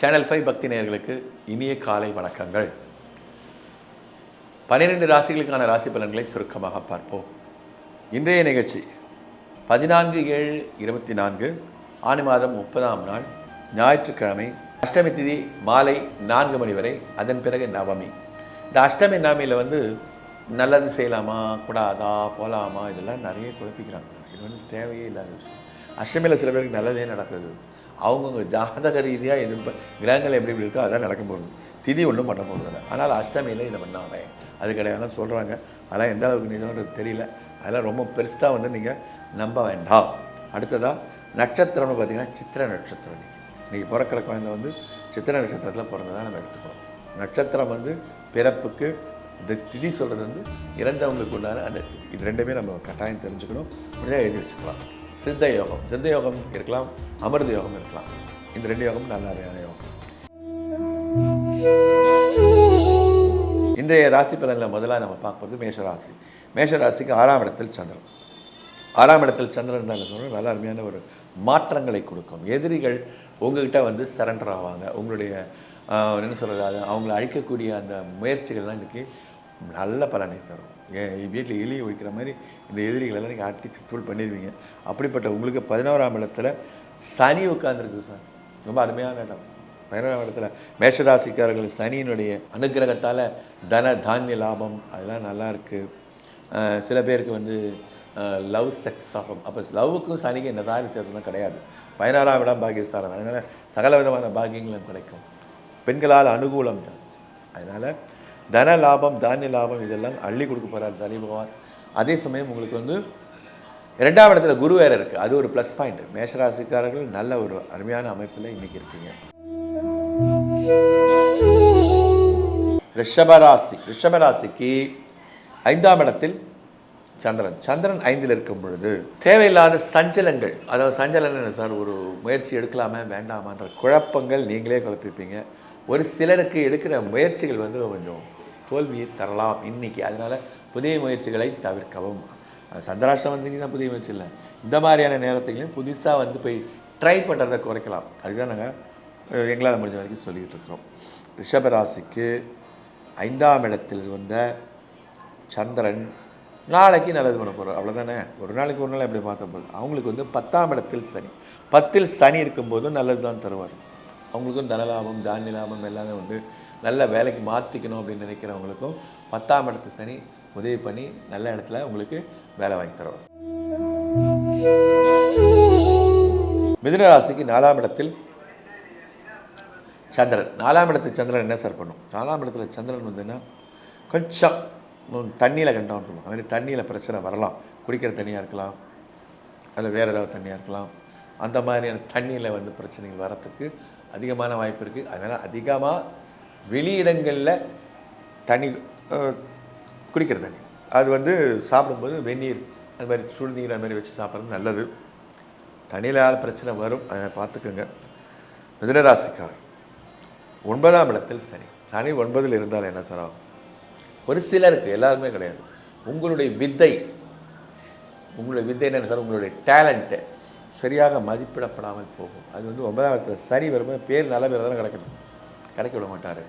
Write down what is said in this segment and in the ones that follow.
Channel five பக்தி நேயர்களுக்கு இனிய காலை வணக்கங்கள். பன்னிரெண்டு ராசிகளுக்கான ராசி பலன்களை சுருக்கமாக பார்ப்போம். இன்றைய நிகழ்ச்சி பதினான்கு ஏழு இருபத்தி நான்கு ஆணி மாதம் முப்பதாம் நாள் ஞாயிற்றுக்கிழமை அஷ்டமி திதி மாலை நான்கு மணி வரை அதன் பிறகு நவமி. இந்த அஷ்டமி நவமியில் வந்து நல்லது செய்யலாமா கூடாதா போகலாமா இதெல்லாம் நிறைய குழப்பிக்கிறாங்க. இது வந்து தேவையே இல்லாத விஷயம். அஷ்டமியில் சில பேருக்கு நல்லதே நடக்குது. அவங்கவுங்க ஜாதக ரீதியாக எது கிரகங்கள் எப்படி எப்படி இருக்கோ அதான் நடக்க போகுது. திதி ஒன்றும் பண்ண போகிறதில்ல ஆனால் அஷ்டமியில் இதை பண்ணாங்க அது கிடையாது. சொல்கிறாங்க அதெல்லாம் எந்த அளவுக்கு நிஜம்ன்றது தெரியல. அதெல்லாம் ரொம்ப பெருசாக வந்து நீங்கள் நம்ப வேண்டாம். அடுத்ததாக நட்சத்திரம்னு பார்த்தீங்கன்னா சித்திர நட்சத்திரம் இன்றைக்கி இன்றைக்கி பிறக்கிற குழந்தை வந்து சித்திர நட்சத்திரத்தில் பிறந்ததாக நம்ம எடுத்துக்கணும். நட்சத்திரம் வந்து பிறப்புக்கு இந்த திதி சொல்கிறது வந்து இறந்தவங்களுக்கு உண்டான அந்த இது ரெண்டுமே நம்ம கட்டாயம் தெரிஞ்சுக்கணும். முடிஞ்சால் எழுதி வச்சுக்கலாம். சித்த யோகம். சித்த யோகம் இருக்கலாம் அமிர்த யோகம் இருக்கலாம். இந்த ரெண்டு யோகமும் நல்ல அருமையான யோகம். இன்றைய ராசி பலனில் முதலாக நம்ம பார்க்கும்போது மேஷராசி. மேஷராசிக்கு ஆறாம் இடத்தில் சந்திரன். ஆறாம் இடத்தில் சந்திரன் தான் சொல்கிறோம் நல்ல அருமையான ஒரு மாற்றங்களை கொடுக்கும். எதிரிகள் உங்ககிட்ட வந்து சரண்டர் ஆவாங்க. உங்களுடைய என்ன சொல்கிறது அது? அவங்கள அழிக்கக்கூடிய அந்த முயற்சிகள்லாம் இன்றைக்கி நல்ல பலனை தரும். வீட்டில் எலி ஒழிக்கிற மாதிரி இந்த எதிரிகளெல்லாம் நீங்கள் அட்டி தூள் பண்ணிடுவீங்க அப்படிப்பட்ட உங்களுக்கு பதினோராம் இடத்துல சனி உட்காந்துருக்கு சார். ரொம்ப அருமையான இடம். பதினோராம் இடத்துல மேஷராசிக்காரர்கள் சனியினுடைய அனுக்கிரகத்தால் தன தானிய லாபம் அதெல்லாம் நல்லா இருக்குது சில பேருக்கு வந்து லவ் செக்ஸ் ஆகும். அப்போ லவ்வுக்கும் சனிக்கு என்ன தான் வித்தியாசம்லாம் கிடையாது. பதினாறாம் இடம் பாகிஸ்தானம் அதனால் சகல விதமான பாகியங்களும் கிடைக்கும். பெண்களால் அனுகூலம் ஜாஸ்தி. அதனால் தன லாபம் தானிய லாபம் இதெல்லாம் அள்ளி கொடுக்க போகிறார் சனி பகவான். அதே சமயம் உங்களுக்கு வந்து ரெண்டாம் இடத்துல குரு வேறு இருக்குது அது ஒரு ப்ளஸ் பாயிண்ட் மேஷராசிக்காரர்கள் நல்ல ஒரு அருமையான அமைப்பில் இன்றைக்கி இருக்கீங்க. ரிஷபராசி ரிஷபராசிக்கு ஐந்தாம் இடத்தில் சந்திரன். சந்திரன் ஐந்தில் இருக்கும் பொழுது தேவையில்லாத சஞ்சலங்கள் அதாவது சஞ்சலன் என்ன சார் ஒரு முயற்சி எடுக்கலாமா வேண்டாமான்ற குழப்பங்கள் நீங்களே குழப்பிப்பீங்க. ஒரு சிலருக்கு எடுக்கிற முயற்சிகள் வந்து கொஞ்சம் தோல்வியை தரலாம் இன்னைக்கு. அதனால் புதிய முயற்சிகளை தவிர்க்கவும். சந்திராஷ்டம் வந்தீங்க தான் புதிய முயற்சி இல்லை. இந்த மாதிரியான நேரத்துலையும் புதுசாக வந்து போய் ட்ரை பண்ணுறதை குறைக்கலாம். அதுதான் நாங்கள் எங்களால் முடிஞ்ச வரைக்கும் சொல்லிக்கிட்டு இருக்கிறோம். ரிஷபராசிக்கு ஐந்தாம் இடத்தில் வந்த சந்திரன் நாளைக்கு நல்லது பண்ண போகிறோம் அவ்வளோதானே ஒரு நாளைக்கு ஒரு நாள் எப்படி பார்த்த போகுது அவங்களுக்கு வந்து பத்தாம் இடத்தில் சனி. பத்தில் சனி இருக்கும்போதும் நல்லது தான் தருவார். அவங்களுக்கும் தனலாபம் தானிய லாபம் எல்லாமே உண்டு. நல்ல வேலைக்கு மாற்றிக்கணும் அப்படின்னு நினைக்கிறவங்களுக்கும் பத்தாம் இடத்து சனி உதவி பண்ணி நல்ல இடத்துல உங்களுக்கு வேலை வாங்கி தருவார் மிதுன ராசிக்கு நாலாம் இடத்தில் சந்திரன். நாலாம் இடத்து சந்திரன் என்ன சார் பண்ணும்? நாலாம் இடத்துல சந்திரன் வந்துன்னா கொஞ்சம் தண்ணியில் கண்டோம்னு சொல்லுவோம் அது மாதிரி தண்ணியில் பிரச்சனை வரலாம். குடிக்கிற தண்ணியாக இருக்கலாம். அதில் வேறு ஏதாவது தண்ணியாக இருக்கலாம். அந்த மாதிரியான தண்ணியில் வந்து பிரச்சனைகள் வரத்துக்கு அதிகமான வாய்ப்பு இருக்குது அதனால் அதிகமாக வெளியிடங்களில் தண்ணி குடிக்கிறது குடிக்கிற தண்ணி. அது வந்து சாப்பிடும்போது வெந்நீர் அது மாதிரி சுடுநீர் அது மாதிரி வச்சு சாப்பிட்றது நல்லது. தண்ணியில் பிரச்சனை வரும். அதை பார்த்துக்கோங்க. மிதனராசிக்காரன் ஒன்பதாம் இடத்தில் சனி. சனி ஒன்பதில் இருந்தால் என்ன சார் ஒரு சிலருக்கு எல்லாருமே கிடையாது. உங்களுடைய வித்தை உங்களுடைய வித்தை என்ன சார் உங்களுடைய டேலண்ட்டு சரியாக மதிப்பிடப்படாமல் போகும். அது வந்து ஒன்பதாம் இடத்துல சனி வரும்போது பேர் நல்ல பேர் தானே கிடைக்கணும். கிடைக்க விட மாட்டார்.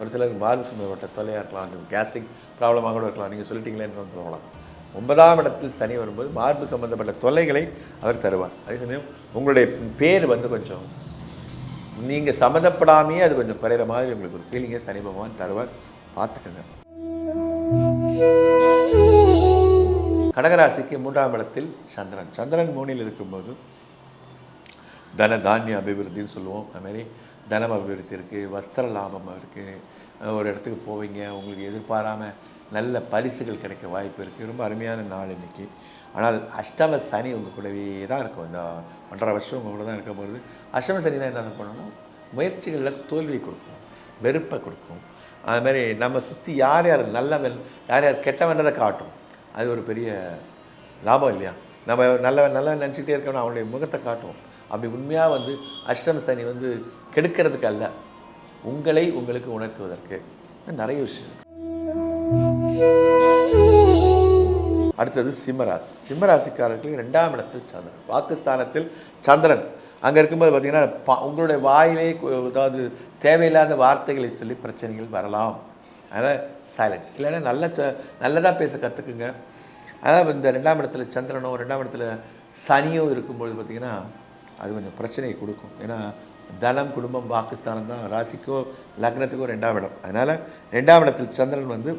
ஒரு சிலருக்கு மார்பு சுமைப்பட்ட தொல்லையாக இருக்கலாம் அந்த கேஸ்ட்ரிக் ப்ராப்ளமாக கூட இருக்கலாம். நீங்கள் சொல்லிட்டீங்களேன்னு சொல்லலாம் ஒன்பதாம் இடத்தில் சனி வரும்போது மார்பு சம்பந்தப்பட்ட தொல்லைகளை அவர் தருவார். அதே சமயம் உங்களுடைய பேர் வந்து கொஞ்சம் நீங்கள் சம்மந்தப்படாமையே அது கொஞ்சம் குறையிற மாதிரி உங்களுக்கு ஒரு ஃபீலிங்கை சனி பகவான் தருவார். பார்த்துக்கோங்க. கடகராசிக்கு மூன்றாம் இடத்தில் சந்திரன். சந்திரன் மூணில் இருக்கும்போது தன தானிய அபிவிருத்தின்னு சொல்லுவோம். அதுமாரி தனம் அபிவிருத்தி இருக்குது வஸ்திர லாபம் இருக்குது ஒரு இடத்துக்கு போவீங்க உங்களுக்கு எதிர்பாராமல் நல்ல பரிசுகள் கிடைக்க வாய்ப்பு இருக்குது ரொம்ப அருமையான நாள் இன்றைக்கி ஆனால் அஷ்டம சனி உங்கள் கூடவே தான் இருக்கும் இந்த ஒன்றரை வருஷம் உங்கள் கூட தான் இருக்க போகிறது அஷ்டம சனினா என்ன பண்ணணும்? முயற்சிகளில் தோல்வியை கொடுக்கும் வெறுப்பை கொடுக்கும். அது மாதிரி நம்ம சுற்றி யார் யார் நல்லவன் யார் யார் கெட்டவன்றதை காட்டும். அது ஒரு பெரிய லாபம் இல்லையா? நம்ம நல்லவன் நல்லவன் நினச்சிக்கிட்டே இருக்கணும் அவனுடைய முகத்தை காட்டும். அப்படி உண்மையாக வந்து அஷ்டம சனி வந்து கெடுக்கிறதுக்கு அல்ல. உங்களை உங்களுக்கு உணர்த்துவதற்கு. நிறைய விஷயம் அடுத்தது சிம்மராசி. சிம்மராசிக்காரர்களுக்கு ரெண்டாம் இடத்தில் சந்திரன். வாக்குஸ்தானத்தில் சந்திரன். அங்கே இருக்கும்போது பார்த்தீங்கன்னா பா- உங்களுடைய வாயிலே அதாவது தேவையில்லாத வார்த்தைகளை சொல்லி பிரச்சனைகள் வரலாம். அதனால் சைலண்ட் இல்லைன்னா நல்ல ச- நல்லதா பேச கற்றுக்குங்க அதாவது இந்த ரெண்டாம் இடத்துல சந்திரனோ ரெண்டாம் இடத்துல சனியோ இருக்கும்பொழுது பார்த்தீங்கன்னா அது கொஞ்சம் பிரச்சனையை கொடுக்கும். ஏன்னா தனம் குடும்பம் பாகிஸ்தானம் தான் ராசிக்கோ லக்னத்துக்கோ ரெண்டாம் இடம். அதனால் ரெண்டாம் இடத்தில் சந்திரன் வந்து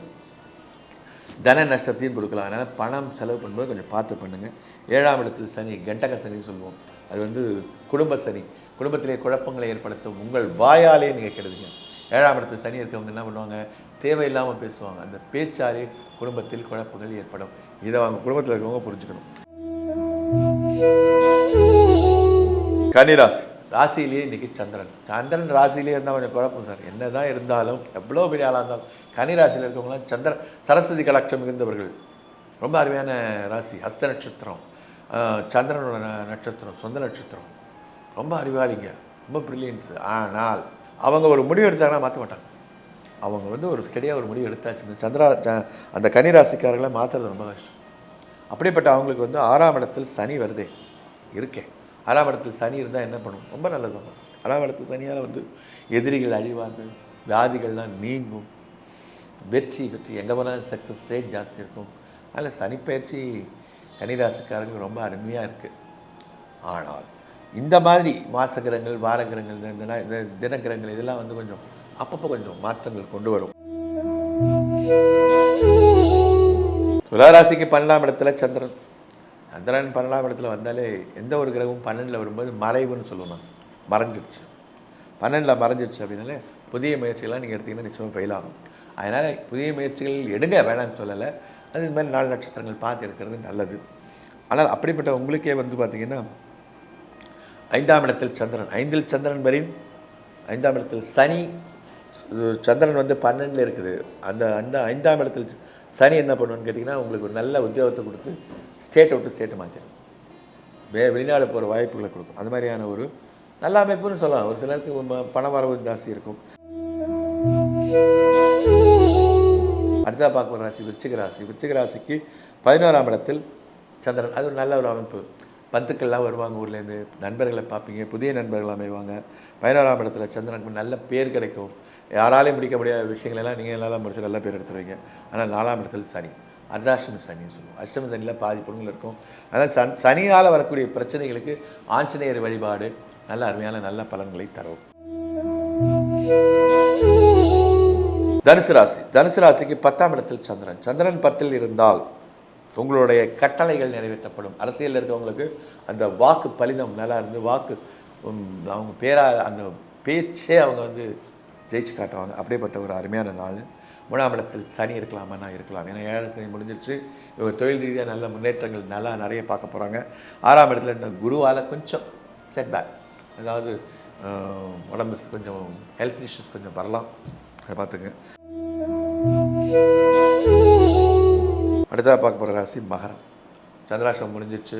தன நஷ்டத்தையும் கொடுக்கலாம். அதனால் பணம் செலவு பண்ணும்போது கொஞ்சம் பார்த்து பண்ணுங்கள் ஏழாம் இடத்தில் சனி கண்டக சனின்னு சொல்லுவோம். அது வந்து குடும்ப சனி. குடும்பத்திலே குழப்பங்களை ஏற்படுத்தும். உங்கள் வாயாலே நீங்கள் கெடுதுங்க ஏழாம் இடத்தில் சனி இருக்கவங்க என்ன பண்ணுவாங்க? தேவையில்லாமல் பேசுவாங்க. அந்த பேச்சாலே குடும்பத்தில் குழப்பங்கள் ஏற்படும். இதை அவங்க குடும்பத்தில் இருக்கிறவங்க புரிஞ்சுக்கணும். கன்னிராசி ராசியிலேயே இன்றைக்கி சந்திரன். சந்திரன் ராசியிலே இருந்தால் கொஞ்சம் குழப்பம் சார். என்ன தான் இருந்தாலும் எவ்வளோ பெரிய ஆளாக இருந்தாலும் கன்னிராசியில் இருக்கவங்களாம் சந்திர சரஸ்வதி கலாட்சம் மிகுந்தவர்கள். ரொம்ப அருமையான ராசி. ஹஸ்த நட்சத்திரம். சந்திரனோட நட்சத்திரம் சொந்த நட்சத்திரம். ரொம்ப அறிவாளிங்க. ரொம்ப ப்ரில்லியன்ஸு ஆனால் அவங்க ஒரு முடிவு எடுத்தாங்கன்னா மாற்ற மாட்டாங்க. அவங்க வந்து ஒரு ஸ்டடியாக ஒரு முடிவு எடுத்தாச்சு. சந்திரா அந்த கனிராசிக்காரர்களை மாற்றுறது ரொம்ப கஷ்டம். அப்படிப்பட்ட அவங்களுக்கு வந்து ஆறாம் இடத்தில் சனி வருதே. இருக்கே. ஆறாம் சனி இருந்தால் என்ன பண்ணும்? ரொம்ப நல்லது. ஆறாம் சனியால் வந்து எதிரிகள் அழிவார்கள் வியாதிகள்லாம் நீங்கும். வெற்றி வெற்றி. எங்கே போனாலும் சக்ஸஸ் ரேட் ஜாஸ்தி இருக்கும். அதில் சனிப்பயிற்சி கன்னிராசிக்காரங்களுக்கு ரொம்ப அருமையாக இருக்குது ஆனால் இந்த மாதிரி மாசகிரகங்கள் வாரகிரகங்கள் இந்த நா- இந்த தினகிரகங்கள் இதெல்லாம் வந்து கொஞ்சம் அப்பப்போ கொஞ்சம் மாற்றங்கள் கொண்டு வரும். துளாராசிக்கு பன்னெண்டாம் இடத்துல சந்திரன். சந்திரன் பன்னெண்டாம் இடத்துல வந்தாலே எந்த ஒரு கிரகமும் பன்னெண்டில் வரும்போது மறைவுன்னு சொல்லுவோம் மறைஞ்சிருச்சு. பன்னெண்டில் மறைஞ்சிருச்சு அப்படின்னாலே புதிய முயற்சிகள்லாம் நீங்கள் எடுத்தீங்கன்னா நிச்சயமாக ஃபெயில் ஆகும். அதனால் புதிய முயற்சிகள் எடுங்க வேணாம்னு சொல்லலை. அது இது மாதிரி நாலு நட்சத்திரங்கள் பார்த்து எடுக்கிறது நல்லது. ஆனால் அப்படிப்பட்ட உங்களுக்கே வந்து பார்த்தீங்கன்னா ஐந்தாம் இடத்தில் சந்திரன். ஐந்தில் சந்திரன் வரின் ஐந்தாம் இடத்தில் சனி. சந்திரன் வந்து பன்னெண்டில் இருக்குது. அந்த அந்த ஐந்தாம் இடத்தில் சனி என்ன பண்ணுன்னு கேட்டிங்கன்னா உங்களுக்கு ஒரு நல்ல உத்தியோகத்தை கொடுத்து ஸ்டேட்டை விட்டு ஸ்டேட்டை மாற்றிடும் வே வெளிநாடு போகிற வாய்ப்புகளை கொடுக்கும். அது மாதிரியான ஒரு நல்ல அமைப்புன்னு சொல்லலாம். ஒரு சிலருக்கு பண வரவு ஜாஸ்தி இருக்கும். அடுத்தா பார்க்குற ராசி விருச்சிக ராசி. விருச்சிக ராசிக்கு பதினோராம் இடத்தில் சந்திரன். அது ஒரு நல்ல ஒரு அமைப்பு. பந்துக்கள்லாம் வருவாங்க ஊர்லேருந்து. நண்பர்களை பார்ப்பீங்க. புதிய நண்பர்கள் அமைவாங்க. பதினோராம் இடத்துல சந்திரனுக்கு நல்ல பேர் கிடைக்கும். யாராலையும் முடிக்க முடியாத விஷயங்களெல்லாம் நீங்கள் நல்லா முடிச்சு நல்ல பேர் எடுத்துருவீங்க. ஆனால் நாலாம் இடத்தில் சனி. அர்த்தாஷ்டமி சனின்னு சொல்லுவோம். அஷ்டமி சனியில் பாதி பொருள் இருக்கும். அதனால் சன் சனியால் வரக்கூடிய பிரச்சனைகளுக்கு ஆஞ்சநேயர் வழிபாடு நல்ல அருமையான நல்ல பலன்களை தரும். தனுசு ராசி. தனுசு ராசிக்கு பத்தாம் இடத்தில் சந்திரன். சந்திரன் பத்தில் இருந்தால் உங்களுடைய கட்டளைகள் நிறைவேற்றப்படும். அரசியலில் இருக்கவங்களுக்கு அந்த வாக்கு பலிதம் நல்லா இருந்து வாக்கு அவங்க பேரா அந்த பேச்சே அவங்க வந்து ஜெயிச்சு காட்டுவாங்க அப்படியேப்பட்ட ஒரு அருமையான நாள். மூணாம் இடத்தில் சனி இருக்கலாமா இருக்கலாம். ஏன்னா ஏழரை சனி முடிஞ்சிருச்சு. இவங்க தொழில் ரீதியாக நல்ல முன்னேற்றங்கள் நல்லா நிறைய பார்க்க போகிறாங்க ஆறாம் இடத்துல இந்த குருவால் கொஞ்சம் செட்பேக் அதாவது உடம்பு கொஞ்சம் ஹெல்த் இஷ்யூஸ் கொஞ்சம் வரலாம். அதை பார்த்துங்க. அடுத்ததாக பார்க்க போகிற ராசி மகரம். சந்திராஷ்டம் முடிஞ்சிருச்சு.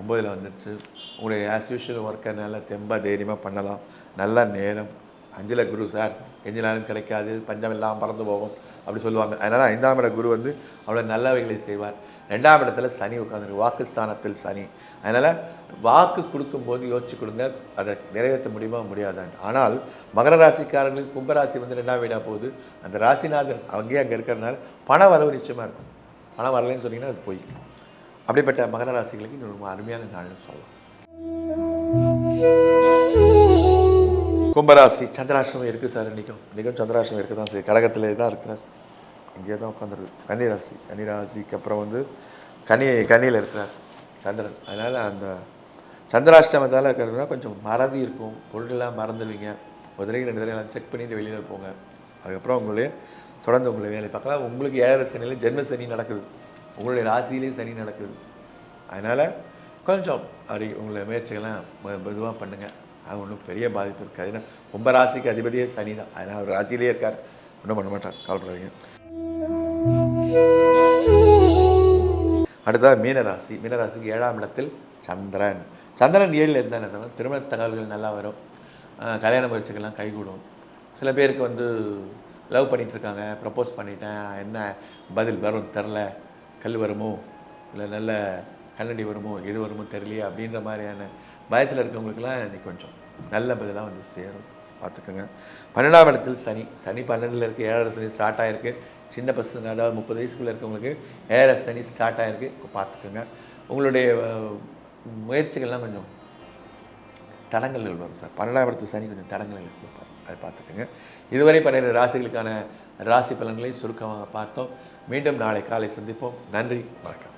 ஒம்பதில் வந்துருச்சு. உங்களுடைய ஆஸ் யூஷுவல் ஒர்க்கை நல்லா தெம்பாக தைரியமாக பண்ணலாம். நல்ல நேரம். அஞ்சில் குரு சார் எஞ்சினாலும் கிடைக்காது பஞ்சம் எல்லாம் பறந்து போகும் அப்படி சொல்லுவாங்க. அதனால் ஐந்தாம் இட குரு வந்து அவ்வளோ நல்லவைகளை செய்வார். ரெண்டாம் இடத்துல சனி உட்காந்துருக்கு வாக்குஸ்தானத்தில் சனி. அதனால் வாக்கு கொடுக்கும்போது யோசிச்சு கொடுங்க அதை நிறைவேற்ற முடியுமா முடியாதான் ஆனால் மகர ராசிக்காரங்களுக்கு கும்பராசி வந்து ரெண்டாம் வீடாக போகுது. அந்த ராசிநாதன் அங்கேயே அங்கே இருக்கிறதுனால பண வரவு நிச்சயமாக இருக்கும். பணம் வரலைன்னு சொன்னீங்கன்னா அது போய். அப்படிப்பட்ட மகர ராசிகளுக்கு இன்னும் ரொம்ப அருமையான நாள்னு சொல்லலாம். கும்பராசி. சந்திராசிரமம் இருக்குது சார் இன்றைக்கும் இன்றைக்கும் சந்திராசிரமம் இருக்குது தான் சார். கடகத்திலே தான் இருக்கிறார். இங்கே தான் உட்காந்துருக்கு கன்னிராசி. கன்னிராசிக்கு அப்புறம் வந்து கனி கனியில் இருக்கிறார். சந்திரன். அதனால் அந்த சந்திராஷ்டமத்தால் இருக்கிறதுனா கொஞ்சம் மறதி இருக்கும். பொருளெல்லாம் மறந்துடுவீங்க. ஒரு தடவை ரெண்டு தடவை செக் பண்ணிட்டு வெளியில் போங்க. அதுக்கப்புறம் உங்களுடைய தொடர்ந்து உங்களை வேலை பார்க்கலாம். உங்களுக்கு ஏழரை சனியில் ஜென்ம சனி நடக்குது. உங்களுடைய ராசியிலேயே சனி நடக்குது. அதனால் கொஞ்சம் அப்படி உங்களை முயற்சிகள்லாம் மெதுவாக பண்ணுங்கள் அது ஒன்றும் பெரிய பாதிப்பு இருக்காது. ஏன்னா ரொம்ப ராசிக்கு அதிபதியே சனி தான். அதனால் அவர் ராசியிலே இருக்கார். ஒன்றும் பண்ண மாட்டார். கவலைப்படாதீங்க. அடுத்ததாக மீனராசி மீனராசிக்கு ஏழாம் இடத்தில் சந்திரன். சந்திரன் ஏழில் இருந்தால் என்ன திருமண தகவல்கள் நல்லா வரும். கல்யாண முயற்சிகள்லாம் கைகூடும். சில பேருக்கு வந்து லவ் பண்ணிட்டு இருக்காங்க. ப்ரப்போஸ் பண்ணிட்டேன். என்ன பதில் வரும் தெரில கல் வருமோ? இல்லை நல்ல கண்ணடி வருமோ? எது வருமோ தெரியலையே அப்படின்ற மாதிரியான பயத்தில் இருக்கவங்களுக்குலாம் இன்னைக்கு கொஞ்சம் நல்ல பதிலாக வந்து சேரும். பார்த்துக்கோங்க. பன்னெண்டாம் இடத்தில் சனி. சனி பன்னெண்டில் இருக்குது ஏழரை சனி ஸ்டார்ட் ஆகிருக்கு சின்ன பசங்க அதாவது முப்பது வயசுக்குள்ளே இருக்கவங்களுக்கு ஏழரை சனி ஸ்டார்ட் ஆகிருக்கு பார்த்துக்கோங்க. உங்களுடைய முயற்சிகள்லாம் கொஞ்சம் தடங்கல்கள் வரும் சார். பன்னெண்டாம் இடத்து சனி கொஞ்சம் தடங்கல்கள் அதை பார்த்துக்கோங்க. இதுவரை பன்னிரெண்டு ராசிகளுக்கான ராசி பலன்களை சுருக்கமாக பார்த்தோம். மீண்டும் நாளை காலை சந்திப்போம். நன்றி. வணக்கம்.